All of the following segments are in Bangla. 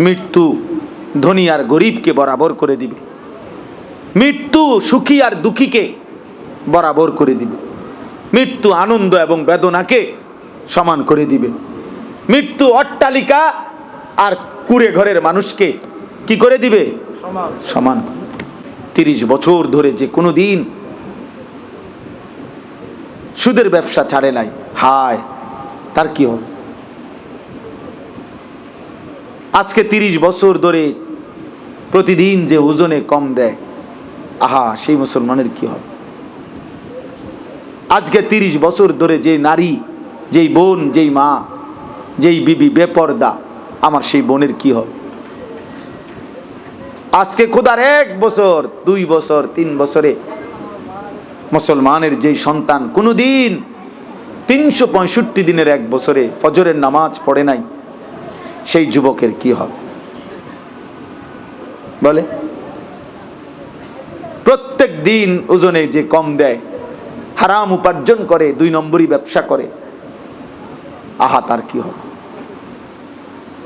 মৃত্যু ধনী আর গরিবকে বরাবর করে দিবে। মৃত্যু সুখী আর দুঃখীকে বরাবর করে দিবে। মৃত্যু আনন্দ এবং বেদনাকে সমান করে দিবে। মৃত্যু অট্টালিকা আর কুড়ে ঘরের মানুষকে কি করে দিবে? সমান। তিরিশ বছর ধরে যে কোনো দিন সুদের ব্যবসা ছাড়ে নাই। হায় তার কি হবে? আজকে তিরিশ বছর ধরে প্রতিদিন যে ওজনে কম দেয়, আহা, সেই মুসলমানের কি হবে? আজকে তিরিশ বছর ধরে যে নারী, যেই বোন, যেই মা, যেই বিবি বেপর্দা, আমার সেই বোনের কি হবে? আজকে খোদার এক বছর, দুই বছর, তিন বছরে মুসলমানের যেই সন্তান, কোনোদিন তিনশো পঁয়ষট্টি দিনের এক বছরে ফজরের নামাজ পড়ে নাই। সেই যুবকের কি হবে? বলে? প্রত্যেক দিন ওজনে যে কম দেয়, হারাম উপার্জন করে, দুই নম্বরই ব্যবসা করে, আহা, তার কি হবে?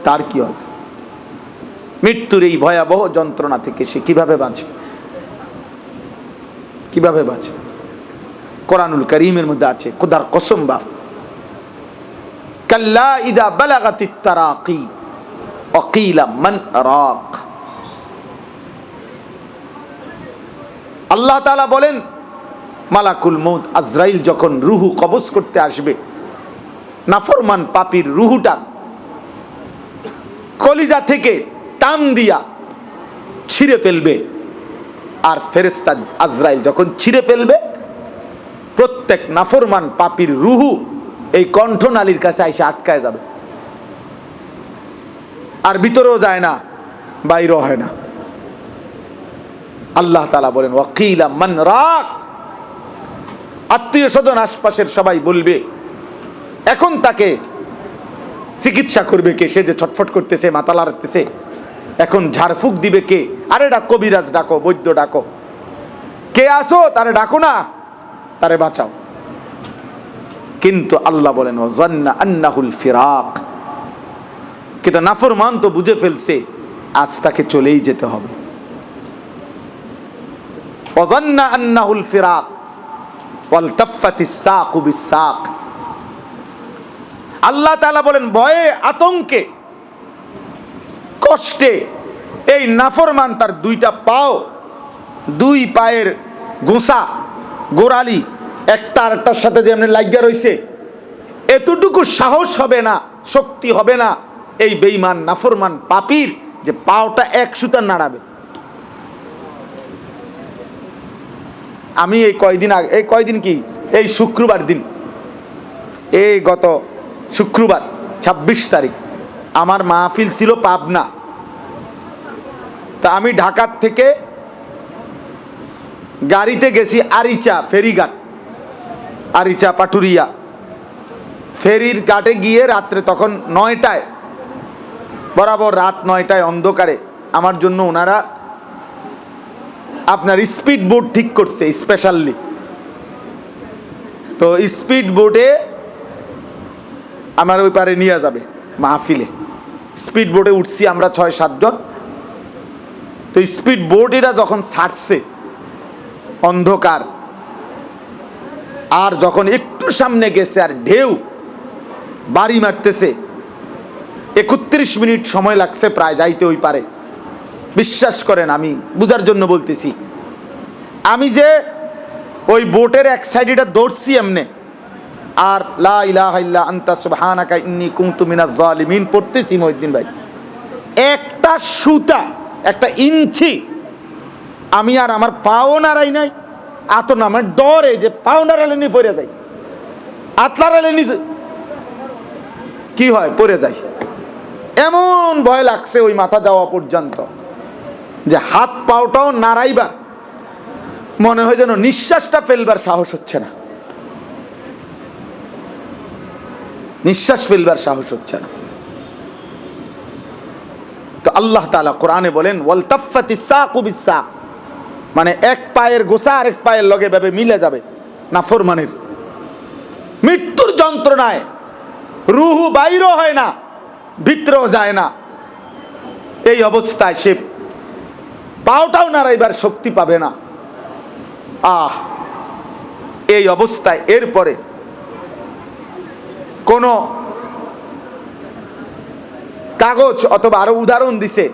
তার কি হবে? মৃত্যুর এই ভয়াবহ যন্ত্রণা থেকে সে কীভাবে বাঁচবে? কীভাবে বাঁচবে? কোরআনুল করিমের মধ্যে আছে, খোদার কসম বাপ কাল্লা ইদা বালাগাতি তারাকি, অকিলা মান রাক আল্লাহ তাআলা বলেন, মালাকুল মৌত আজরাইল যখন রুহু কবজ করতে আসবে, নাফরমান পাপির রুহুটা কলিজা থেকে টান দিয়া ছিঁড়ে ফেলবে। আর ফেরেস্তা আজরাইল যখন ছিঁড়ে ফেলবে, প্রত্যেক নাফরমান পাপির রুহু এই কণ্ঠনালীর কাছে আইসে আটকায় যাবে। আর ভিতরেও যায় না, বাইরেও হয় না। আল্লাহ তালা বলেন, ওয়াকিলা মান রাখ আত্মীয় স্বজন আশপাশের সবাই বলবে, এখন তাকে চিকিৎসা করবে কে? সে যে ছটফট করতেছে মাথা লাড়তেছে এখন ঝাড়ফুঁক দিবে কে? আরে ডাক, কবিরাজ ডাকো, বৈদ্য ডাকো। কে আসো তারে ডাকো না। তারে বাঁচাও। কিন্তু আল্লাহ বলেন ও আন্নাহুল ফিরাক। কিন্তু নাফরমান তো বুঝে ফেলছে, আজ তাকে চলেই যেতে হবে। অজন্না আন্নাহুল ফিরাক। আল্লাহ তাআলা বলেন, ভয়ে, আতঙ্কে, কষ্টে এই নাফরমান তার দুইটা পাও, দুই পায়ের গোসা, গোড়ালি একটা আরেকটার সাথে যেমনি লাগিয়া রইছে, এতটুকু সাহস হবে না, শক্তি হবে না, এই বেইমান নাফরমান, পাপির যে পাওটা এক সুতার নাড়াবে। আমি এই কয়দিন আগে, এই কয়দিন কি? এই শুক্রবার দিন। এই গত শুক্রবার ২৬ তারিখ। আমার মাহফিল ছিল পাবনা। তা আমি ঢাকার থেকে গাড়িতে গেছি আরিচা, ফেরিঘাট। আরিচা পাটুরিয়া। ফেরির কাটে গিয়ে রাত্রে তখন নয়টায়, বরাবর রাত নয়টায় অন্ধকারে, আমার জন্য ওনারা আপনার স্পিড বোট ঠিক করছে স্পেশালি তো স্পিড বোটে আমার ওই পারে নিয়ে যাবে, মাহফিলে। স্পিড বোটে উঠছি আমরা ছয় সাতজন তো স্পিড বোট এরা যখন ছাড়ছে, অন্ধকার আর যখন একটু সামনে গেছে আর ঢেউ, বাড়ি মারতেছে, একত্রিশ মিনিট সময় লাগছে প্রায় যাইতে ওই পারে। বিশ্বাস করেন আমি, বুঝার জন্য বলতেছি। আমি যে ওই বোটের এক সাইডেটা দৌড়ছি এমনে, আর লা ইলাহা ইল্লা আনতা সুবহানাকা ইন্নী কুনতু মিনাজ জালিমিন পড়তেছি মহিউদ্দিন ভাই। একটা সুতা, একটা ইঞ্চি, আমি আর আমার পাও নাড়াই নাই। আত ডরে যে পড়ে নি কি হয়? পড়ে যাই এমন ভয় লাগছে ওই মাথা যাওয়া পর্যন্ত যে হাত পাওটাও নাড়াইবার। মনে হয় যেন নিঃশ্বাসটা ফেলবার সাহস হচ্ছে না। নিঃশ্বাস ফেলবার সাহস হচ্ছে না। তো আল্লাহ তালা কোরআনে বলেন ওয়ালতাফাতি সাকু। মানে এক পায়ের গোসা আর এক পায়ের লগে ভাবে মিলে যাবে, না নাফরমানের মৃত্যুর যন্ত্রণায় রুহু বাইরও হয় না, ভিতরেও যায় না। এই অবস্থায় সে পাওটাও নাড়াইবার শক্তি পাবে না। আহ, এই অবস্থায় এরপরে কোনো কাগজ অথবা আরও উদাহরণ দিছে,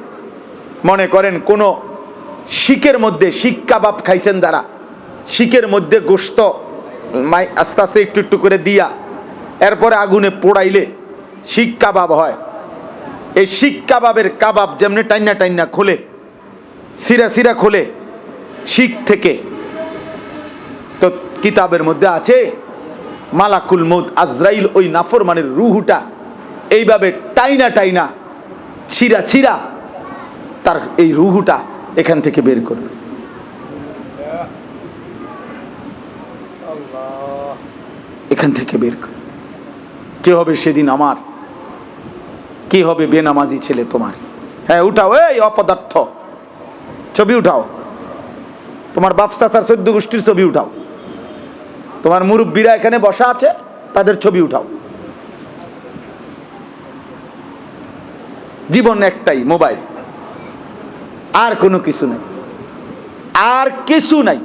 মনে করেন কোন শিকের মধ্যে শিক কাবাব খাইছেন যারা। শিকের মধ্যে গোস্ত মাই আস্তে আস্তে একটু একটু করে দিয়া, এরপরে আগুনে পোড়াইলে শিক কাবাব হয়। এই শিক কাবাবের কাবাব যেমনি টাইনা টাইনা খোলে, সিরা সিরা খোলে, শিখ থেকে। তো কিতাবের মধ্যে আছে, মালাকুল মৌত আজরাইল ওই নাফরমানের রুহুটা, এইভাবে টাইনা টাইনা ছিরা ছিরা তার এই রুহুটা এখান থেকে বের করবে এখান থেকে বের করবে কে হবে সেদিন আমার? কে হবে বেনামাজি ছেলে তোমার? হ্যাঁ উঠাও, এই অপদার্থ। ছবি উঠাও। তোমার বাপসাসার চোদ্দ গোষ্ঠীর ছবি উঠাও। তোমার মুরব্বীরা এখানে বসা আছে, তাদের ছবি উঠাও। জীবন একটাই, মোবাইল। আর কোনো কিছু নাই। আর কিছু নাই।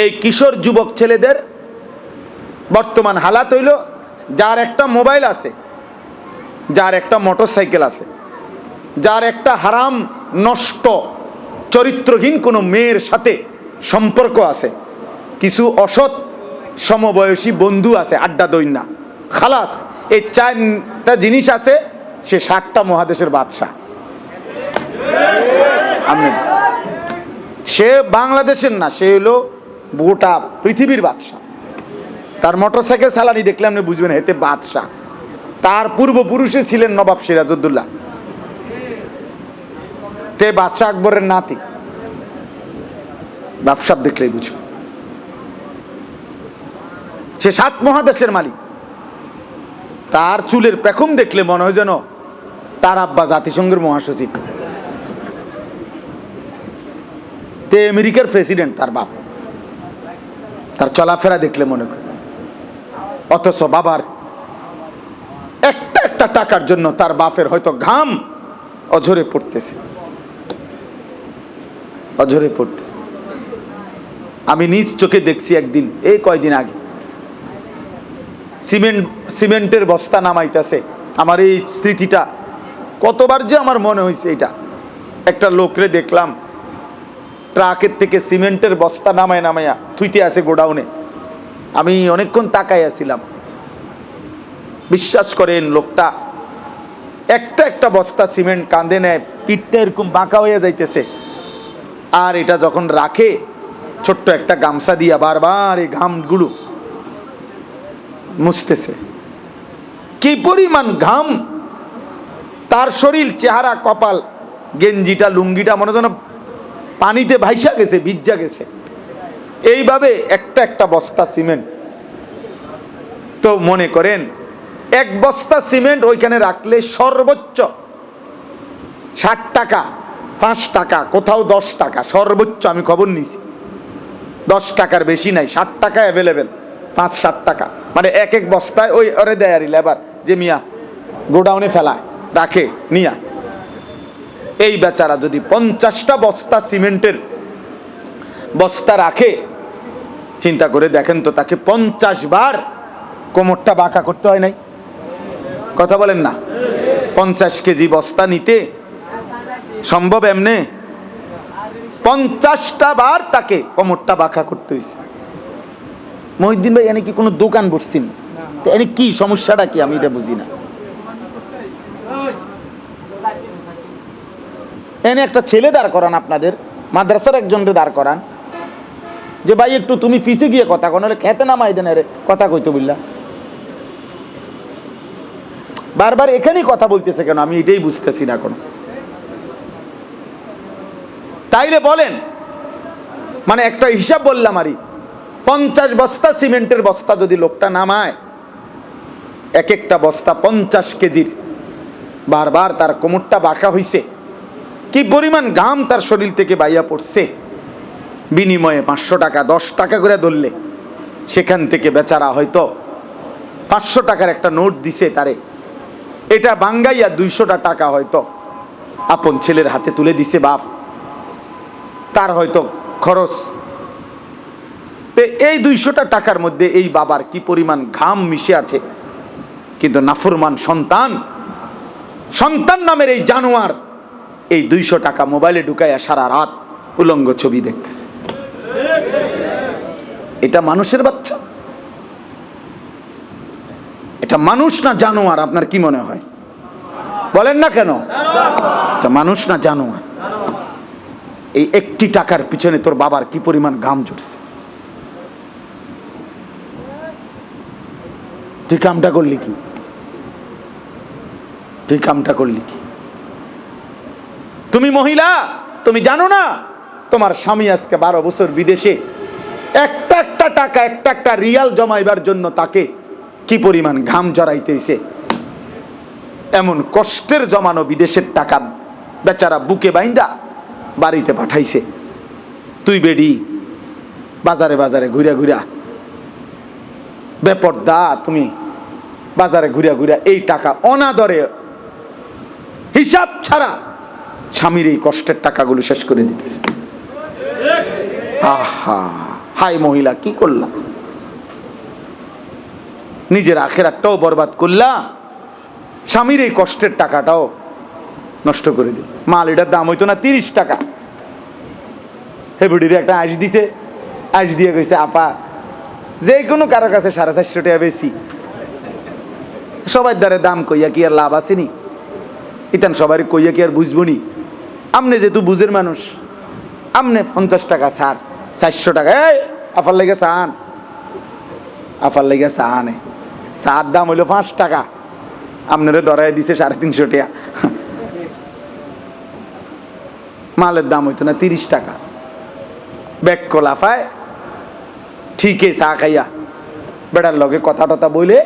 এই কিশোর যুবক ছেলেদের বর্তমান হালাত হইল, যার একটা মোবাইল আছে, যার একটা মোটর সাইকেল আছে, যার একটা হারাম, নষ্ট, চরিত্রহীন কোনো মেয়ের সাথে সম্পর্ক আছে। কিছু অসৎ সমবয়সী বন্ধু আছে, আড্ডা দৈন্যা খালাস, এই চারটা জিনিস আছে, সে ষাটটা মহাদেশের বাদশাহ। আমি সে বাংলাদেশের না, সে হলো গোটা পৃথিবীর বাদশাহ। তার মোটর সাইকেল চালানি দেখলে আপনি বুঝবেন এতে বাদশাহ। তার পূর্বপুরুষে ছিলেন নবাব সিরাজউদ্দৌলা। তে বাদশাহ আকবরের নাতি। ব্যবসা দেখলেই বুঝবে। সে সাত মহাদেশের মালিক। তার চুলের পেখম দেখলে মনে হয় যেন তার আব্বা জাতিসংঘের মহাসচিব। তে আমেরিকার প্রেসিডেন্ট তার বাপ। তার চলাফেরা দেখলে মনে করে। অথচ বাবার একটা একটা টাকার জন্য তার বাপের হয়তো ঘাম অঝরে পড়তেছে। অঝরে পড়তেছে। আমি নিজ চোখে দেখছি একদিন, এই কয়দিন আগে। সিমেন্ট, সিমেন্টের বস্তা নামাইতেছে। আমার এই স্মৃতিটা কতবার যে আমার মনে হয়েছে এটা। একটা লোকরে দেখলাম ট্রাকের থেকে সিমেন্টের বস্তা নামায় নামাইয়া থুইতে আছে গোডাউনে। আমি অনেকক্ষণ তাকাই আছিলাম। বিশ্বাস করেন লোকটা, একটা একটা বস্তা সিমেন্ট কাঁদে নেয়, পিঠটা এরকম বাঁকা হয়ে যাইতেছে। আর এটা যখন রাখে, ছোট্ট একটা গামছা দিয়া বারবার এই ঘামগুলো মুছতেছে। কি পরিমাণ ঘাম! তার শরীর, চেহারা, কপাল, গেঞ্জিটা, লুঙ্গিটা মনে যেন পানিতে ভাইসা গেছে, ভিজা গেছে। এইভাবে একটা একটা বস্তা সিমেন্ট। তো মনে করেন, এক বস্তা সিমেন্ট ওইখানে রাখলে সর্বোচ্চ ষাট টাকা, পাঁচ টাকা, কোথাও দশ টাকা, সর্বোচ্চ আমি খবর নিছি। দশ টাকার বেশি নাই, ষাট টাকা অ্যাভেলেবেল পাঁচ ষাট টাকা। মানে এক এক বস্তায় ওই, ওরে দেয় আর লেবার যে মিয়া গোডাউনে ফেলায়, রাখে, নিয়া। এই বেচারা যদি পঞ্চাশটা বস্তা সিমেন্টের বস্তা রাখে, চিন্তা করে দেখেন তো তাকে পঞ্চাশ বার কোমরটা বাঁকা করতে হয় নাই। কথা বলেন না। পঞ্চাশ কেজি বস্তা নিতে সম্ভব এমনে? পঞ্চাশটা বার তাকে কোমরটা বাঁকা করতে হয়েছে মহিদ্দিন ভাই, এনে কি কোনো দোকান বসছেন? এনে কি সমস্যাটা কি? আমি এটা বুঝি না। এনে একটা ছেলে দাঁড় করান আপনাদের, মাদ্রাসার একজনকে দাঁড় করান। যে, ভাই, একটু তুমি ফিসে গিয়ে কথা কো নাহলে খেতে নামাই দেন রে কথা কইতে বললা। বারবার এখানেই কথা বলতেছে কেন? আমি এটাই বুঝতেছি না কোনো তাইলে বলেন মানে একটা হিসাব বললাম আরই, পঞ্চাশ বস্তা সিমেন্টের বস্তা যদি লোকটা নামায় এক একটা বস্তা পঞ্চাশ কেজির, বারবার তার কোমরটা বাঁকা হইছে। কি পরিমাণ ঘাম তার শরীর থেকে বাইয়া পড়ছে? বিনিময়ে পাঁচশো টাকা, দশ টাকা করে ধরলে। সেখান থেকে বেচারা হয়তো পাঁচশো টাকার একটা নোট দিছে তারে। এটা বাঙ্গাইয়া দুইশোটা টাকা হয়তো আপন ছেলের হাতে তুলে দিছে বাপ। তার হয়তো খরচ। তো এই দুইশোটা টাকার মধ্যে এই বাবার কি পরিমাণ ঘাম মিশে আছে? কিন্তু নাফরমান সন্তান সন্তান নামের এই জানোয়ার এই দুইশো টাকা মোবাইলে ঢুকাইয়া সারা রাত উলঙ্গ ছবি দেখতেছে। এটা মানুষের বাচ্চা। এটা মানুষ না জানোয়ার, আপনার কি মনে হয়? বলেন না কেন? এটা মানুষ না জানোয়ার। এই একটি টাকার পিছনে তোর বাবার কি পরিমাণ ঘাম জুটছে তুই কামটা করলি কি? তুই কামটা করলি কি? তুমি মহিলা, তুমি জানো না, তোমার স্বামী আজকে বারো বছর বিদেশে। একটা একটা টাকা, একটা একটা রিয়াল জমাইবার জন্য তাকে কি পরিমাণ ঘাম জড়াইতেছে। এমন কষ্টের জমানো বিদেশের টাকা বেচারা বুকে বাইন্দা বাড়িতে পাঠাইছে। তুই বেডি, বাজারে বাজারে ঘুরা ঘুরা। বেপরদা তুমি, বাজারে ঘুরা ঘুরা এই টাকা অনাদরে হিসাব ছাড়া স্বামীর এই কষ্টের টাকাগুলো শেষ করে দিতেছে। আহা হাই মহিলা, কি করলাম নিজের আখেরাটাও বরবাদ করলাম স্বামীর এই কষ্টের টাকাটাও নষ্ট করে দিল। মাল এটার দাম হইতো না তিরিশ টাকা। হে বুড়ির একটা আইস দিছে। আইস দিয়ে গেছে আপা, যে কোনো কারও কাছে সাড়ে চারশো টাকা বেশি। সবার দ্বারে দাম কইয়া কি আর লাভ আসেনি ইতান সবারই কইয়া কি আর বুঝব আমনে যেহেতু বুঝের মানুষ, আমনে পঞ্চাশ টাকা ছাড়, চারশো টাকা। এই, আফার লেগে চান। আফার লেগে চাহানে চার দাম হইল পাঁচ টাকা। আপনারে ধরাই দিছে সাড়ে তিনশো টাকা। মালের দাম হইতো না তিরিশ টাকা। ব্যাগ লাফায় ঠিকই চা খাইয়া। বেটার লগে কথা টথা বইলে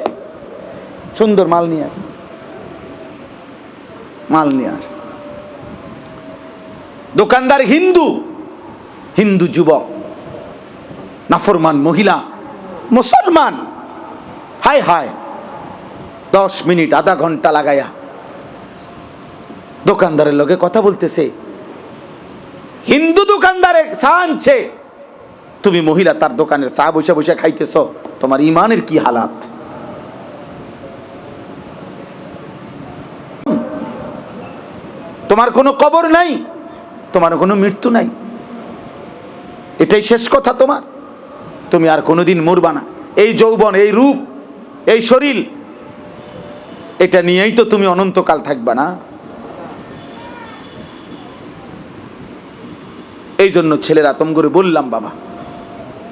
সুন্দর মাল নিয়ে আস। মাল নিয়ে আস। দোকানদার হিন্দু হিন্দু যুবক, নাফরমান মহিলা, মুসলমান, হায় হায়, দশ মিনিট, আধা ঘণ্টা লাগাইয়া দোকানদারের লোকে কথা বলতেছে। হিন্দু দোকানদারে চা আনছে। তুমি মহিলা, তার দোকানের চা বসে বসে খাইতেছ, তোমার ইমানের কি হালাত? তোমার কোনো কবর নাই? তোমার কোনো মৃত্যু নাই। এটাই শেষ কথা তোমার। তুমি আর কোনোদিন মরবা না। এই যৌবন, এই রূপ, এই শরীর, এটা নিয়েই তো তুমি অনন্তকাল থাকবা না। এই জন্য ছেলের আতম করে বললাম, বাবা,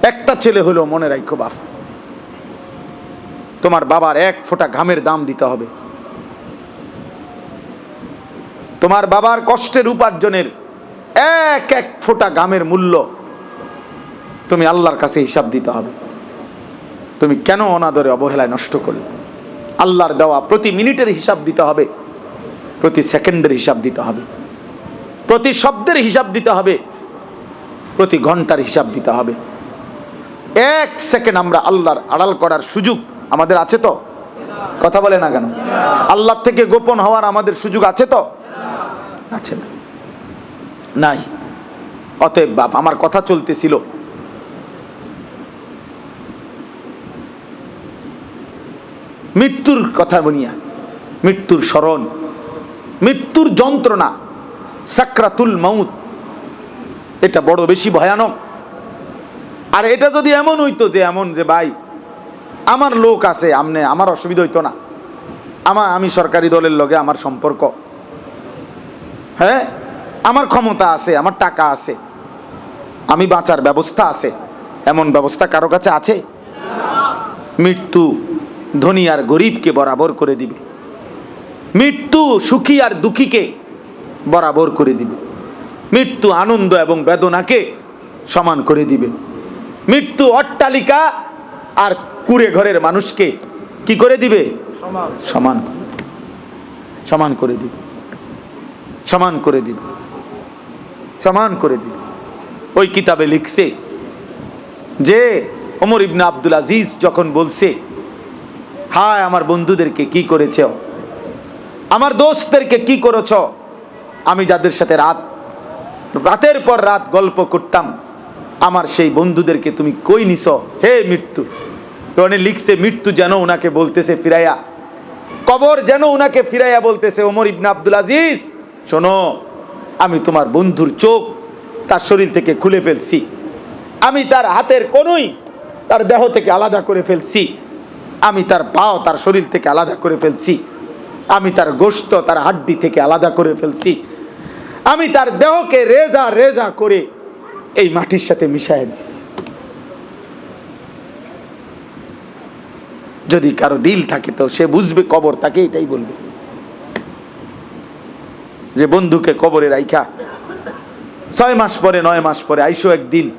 একটা ছেলে হলো মনে রাখো বাপ। তোমার বাবার এক ফোঁটা ঘামের দাম দিতে হবে। তোমার বাবার কষ্টের উপার্জনের এক এক ফোঁটা ঘামের মূল্য তুমি আল্লাহর কাছে হিসাব দিতে হবে। তুমি কেন অনাদরে অবহেলায় নষ্ট করলে? আল্লাহর দেওয়া প্রতি মিনিটের হিসাব দিতে হবে, প্রতি সেকেন্ডের হিসাব দিতে হবে, প্রতি শব্দের হিসাব দিতে হবে, প্রতি ঘণ্টার হিসাব দিতে হবে। এক সেকেন্ড আমরা আল্লাহর আড়াল করার সুযোগ আমাদের আছে তো? কথা বলে না কেন? আল্লাহ থেকে গোপন হওয়ার আমাদের সুযোগ আছে তো? আছে না। নাই। অতএব বাপ, আমার কথা চলতেছিল। মৃত্যুর কথা বনিয়া, মৃত্যুর স্মরণ, মৃত্যুর যন্ত্রণা, সাকরাতুল মাউত, এটা বড় বেশি ভয়ানক। আর এটা যদি এমন হইতো যে এমন যে, ভাই, আমার লোক আছে, আমনে আমার অসুবিধা হইতো না। আমার আমি সরকারি দলের লগে আমার সম্পর্ক। হ্যাঁ? আমার ক্ষমতা আছে আমার টাকা আছে আমি বাঁচার ব্যবস্থা আছে এমন ব্যবস্থা কারও কাছে আছে? মৃত্যু ধনী আর গরিবকে বরাবর করে দিবে। মৃত্যু সুখী আর দুঃখীকে বরাবর করে দিবে। মৃত্যু আনন্দ এবং বেদনাকে সমান করে দিবে। মৃত্যু অট্টালিকা আর কুড়ে ঘরের মানুষকে কি করে দিবে? সমান। সমান। করে দিবে। সমান করে দিবে। সমান করে দিবে ওই কিতাবে লিখছে যে, ওমর ইবনে আব্দুল আজিজ যখন বলছে, হায় আমার বন্ধুদেরকে কি করেছ? আমার দোস্তদেরকে কি করেছ? আমি যাদের সাথে রাত, রাতের পর রাত গল্প করতাম, আমার সেই বন্ধুদেরকে তুমি কই নিছ? হে মৃত্যু। তো উনি লিখছে, মৃত্যু যেন ওনাকে বলতেছে ফিরাইয়া। কবর যেন ওনাকে ফিরাইয়া বলতেছে ওমর ইবনে আব্দুল আজিজ, শোনো আমি তোমার বন্ধুর চোখ তার শরীর থেকে খুলে ফেলছি। আমি তার হাতের কোনোই তার দেহ থেকে আলাদা করে ফেলছি। আমি তার পাও তার শরীর থেকে আলাদা করে ফেলছি। আমি তার গোস্ত তার হাড্ডি থেকে আলাদা করে ফেলছি। আমি তার দেহকে রেজা রেজা করে এই মাটির সাথে মিশাই দিছি। যদি কারও দিল থাকে তো সে বুঝবে, কবর তাকে এটাই বলবে। যে বন্ধুকে কবরে রাইখা। ছয় মাস পরে, নয় মাস পরে, আইসো একদিন।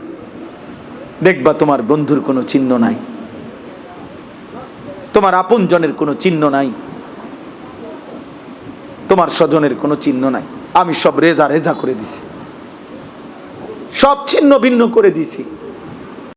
দেখবা তোমার বন্ধুর কোনো চিহ্ন নাই। তোমার আপন জনের কোনো চিহ্ন নাই। তোমার স্বজনের কোনো চিহ্ন নাই। আমি সব রেজা রেজা করে দিছি। সব ছিন্ন ভিন্ন করে দিছি।